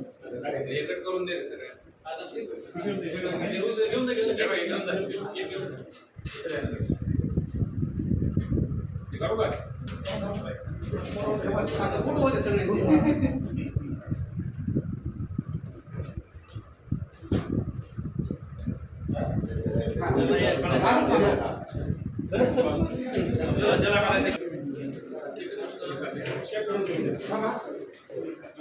एकट करून दे घेऊन घेऊन सगळे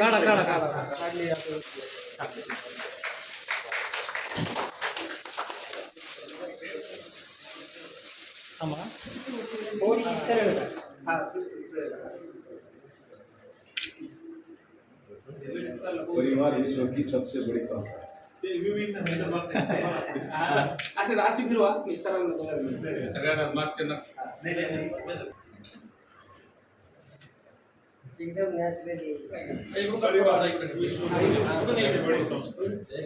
काढा काढा काढा काढली परिवार ईश्वर की सबसे बड़ी संस्था है. सगळ्यांना मागच्या ना इकडून काढू का? असं इकडे. असं नाही, इकडे. एकदम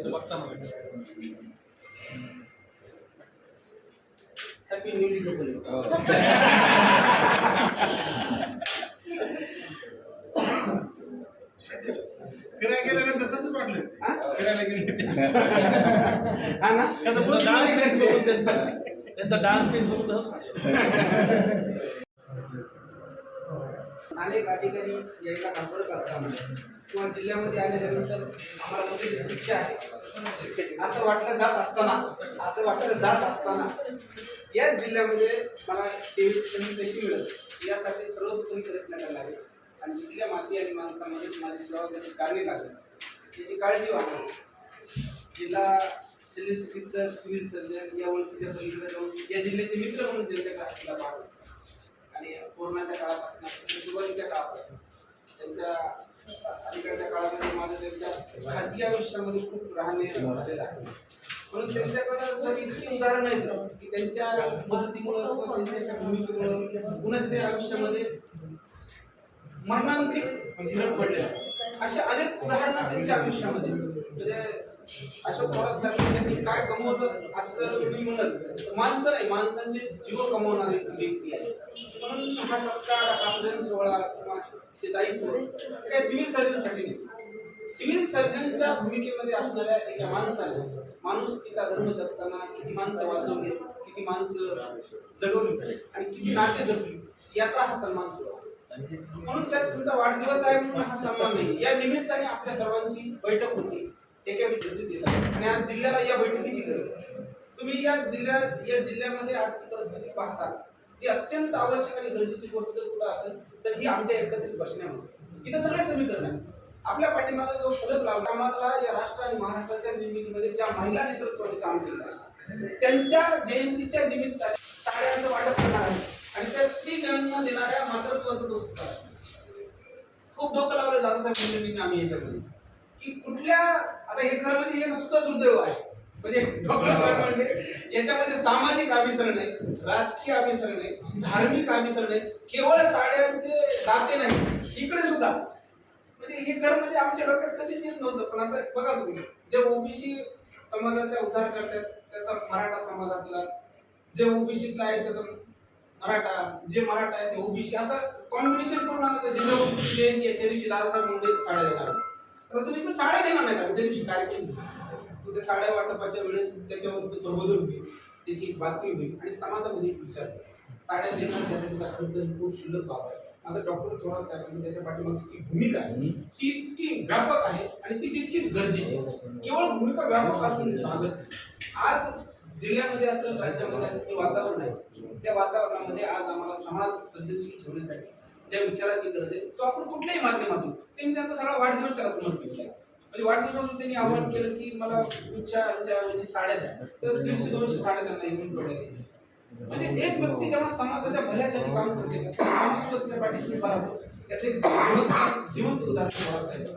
बघता ना. Happy new. फिरायला गेल्यानंतर तसंच वाटलं हा? फिरायला गेले हा ना त्यांचा डान्स फेस बघून त्यांचा त्यांचा डान्स फेस बघून तसंच अनेक अधिकारी यायला घाबरत असतात किंवा जिल्ह्यामध्ये आल्याच्यानंतर आम्हाला कुठे शिक्षा आहे. असं वाटलं जात असताना असं वाटलं जात असताना या जिल्ह्यामध्ये मला सेवेची संधी कशी मिळत यासाठी सर्वोत्तम प्रयत्न करायला लागेल आणि तिथल्या माती आणि माणसामध्ये माझी सेवा कशी काढली लागेल. याची काळजी वाटेल जिल्हा शल्य चिकित्सक सिव्हिल सर्जन या ओळखीच्या पलीकडे जाऊन या जिल्ह्याचे मित्र म्हणून त्यांच्या हातीला पाहतो. आणि कोरोनाच्या काळापासून सुरुवातीच्या काळापासून त्यांच्या अलीकडच्या काळामध्ये माझं त्यांच्या खाजगी आयुष्यामध्ये खूप राहणे झालेलं आहे. म्हणून त्यांच्याकडे सर इतकी उदाहरणं आहेत की त्यांच्या मदतीमुळं किंवा त्यांच्या एका भूमिकेमुळं कुणाच्या तरी आयुष्यामध्ये मरणांतिक फरक पडले अशा अनेक उदाहरणं त्यांच्या आयुष्यामध्ये. म्हणजे अशा पवार साहेब काय कमवत असं जर तुम्ही म्हणत माणसं नाही माणसांचे जीव कमवणारे व्यक्ती आहे. म्हणून हा सत्कार सोहळा किंवा ते दायित्व काय सिव्हिल सर्जनसाठी नाही. सिव्हिल सर्जनच्या भूमिकेमध्ये असणाऱ्या एका माणसाने माणुसकीचा धर्म जगताना किती माणसं वाचवली किती माणसं जगवली आणि किती नाते जगली याचा हा सन्मान सोहळा. म्हणून त्यात तुमचा वाढदिवस आहे म्हणून हा सन्मान नाही. या निमित्ताने आपल्या सर्वांची बैठक होती. एका विचारती दिला आणि आज जिल्ह्याला या बैठकीची गरज आहे. तुम्ही या जिल्ह्यात या जिल्ह्यामध्ये आजची परिस्थिती पाहता. जी अत्यंत आवश्यक आणि गरजेची गोष्ट जर कुठं असेल तर ही आमच्या एकत्रित बसण्यामध्ये. इथं सगळे समीकरण आहे आपल्या पाठीमागे जो फलक लावला आम्हाला या राष्ट्र आणि महाराष्ट्राच्या निर्मितीमध्ये ज्या महिला नेतृत्वाने काम केलं आहे त्यांच्या जयंतीच्या निमित्ताने साड्यांचं वाटप करणार आहे. आणि त्या स्त्रीजनांना देणाऱ्या मातृत्वाचं दोस्त खूप डोकं लावलं दादासाहेब आम्ही याच्यामध्ये. की कुठल्या आता हे खरं म्हणजे हे सुद्धा दुर्दैव आहे. म्हणजे डॉक्टर साहेब म्हणजे याच्यामध्ये सामाजिक अभिसरण आहे राजकीय अभिसरण आहे धार्मिक अभिसरण आहे. केवळ साड्यांचे दाते नाही इकडे सुद्धा. म्हणजे हे खरं म्हणजे आमच्या डोक्यात कधीच येत नव्हतं पण आता बघा तुम्ही जे ओबीसी समाजाचा उद्धार करतात त्याचा मराठा समाजातला जे ओबीसीतला आहे त्याचा मराठा जे मराठा आहे ते ओबीसी असं कॉम्बिनेशन करून आलं जिल्हा ओबीसी जयंती आहे त्या दिवशी दादासाहेब मुंडे साड्या देणार तर तुम्ही तर साड्या देणार नाही का त्या दिवशी कार्यक्रम. तो त्या साड्या वाटपाच्या वेळेस त्याच्यावर संबोधन होईल त्याची बातमी होईल आणि समाजामध्ये एक विचार. साड्या देणं त्यासाठीचा खर्च खूप शुल्लक बाब आहे आता डॉक्टर थोरात साहेबांनी त्याच्या पाठीमागची जी भूमिका आहे ती इतकी व्यापक आहे आणि ती तितकीच गरजेची आहे केवळ भूमिका व्यापक असून भागत नाही. आज जिल्ह्यामध्ये असेल राज्यामध्ये असेल जे वातावरण आहे त्या वातावरणामध्ये आज आम्हाला समाज सर्जनशील ठेवण्यासाठी ज्या विचाराची गरज आहे तो आपण कुठल्याही माध्यमातून त्यांनी त्यांचा सगळा वाढदिवस त्याला समर्पित केला म्हणजे वाढदिवसामध्ये त्यांनी आवाहन केलं की मला उच्चाच्या ऐवजी साड्या द्या. तर दीडशे दोनशे साड्या त्यांना येऊन पडल्या. म्हणजे एक व्यक्ती जेव्हा समाजाच्या भल्यासाठी काम करते समाज सुद्धा पाठीशी उभा राहतो. त्याचे जिवंत उदाहरण बाळासाहेब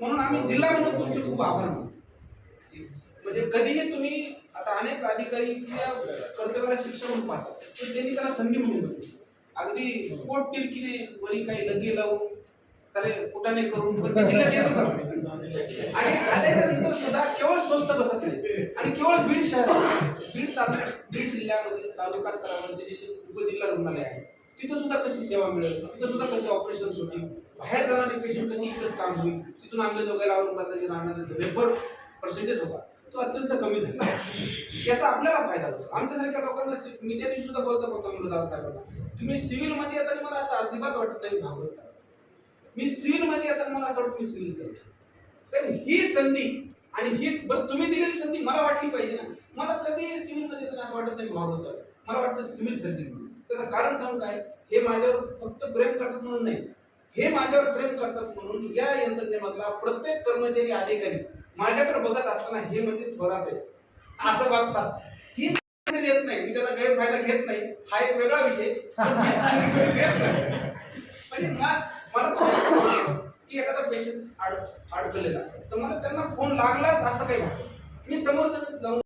म्हणून आम्ही जिल्हा म्हणून तुमचे खूप आभार मानतो. म्हणजे कधीही तुम्ही आता अनेक अधिकारी किंवा कर्तव्याला शिक्षा म्हणून पाहतात पण त्यांनी त्याला संधी म्हणून अगदी पोट तिरकीने वरी काही लगे लावून सारे कुटाने करून पण जिल्ह्यात येतच आणि आल्याच्यानंतर सुद्धा केवळ स्वस्त बसत नाही. आणि केवळ बीड शहर बीड तालुका बीड जिल्ह्यामध्ये तालुका स्तरावरचे जे उपजिल्हा रुग्णालय आहे तिथं सुद्धा कशी सेवा मिळेल? तिथं सुद्धा कशी ऑपरेशन होतील? बाहेर जाणारे पेशंट कशी इथंच काम होईल? तिथून आमच्या जोगायला औरंगाबादला जे राहणारे रेफर पर्सेंटेज होता. तो अत्यंत कमी झाला. याचा आपल्याला फायदा होतो. आमच्यासारख्या लोकांना मी त्या दिवशी सुद्धा बोलता बोलता म्हणलं दादा साहेबांना तुम्ही सिव्हिलमध्ये येताना मला असं अजिबात वाटत नाही भागवत मी सिव्हिलमध्ये येताना मला असं वाटतं मी सिव्हिल सर्जन ही संधी आणि ही बरं तुम्ही दिलेली संधी मला वाटली पाहिजे ना. मला कधी सिव्हिलमध्ये येताना असं वाटत नाही भाग होतं मला वाटतं सिव्हिल सर्जन त्याचं कारण सांगू काय? हे माझ्यावर फक्त प्रेम करतात म्हणून नाही. हे माझ्यावर प्रेम करतात म्हणून या यंत्रणेमधला प्रत्येक कर्मचारी अधिकारी माझ्याकडे बघत असताना हे म्हणजे थोरात आहे. असं बघतात. ही संधी देत नाही. मी त्याचा गैरफायदा घेत नाही. हा एक वेगळा विषय. म्हणजे मला की एखादा पेशंट अडक अडकलेला असेल तर मला त्यांना फोन लागलाच असं काही नाही. मी समोर जाऊन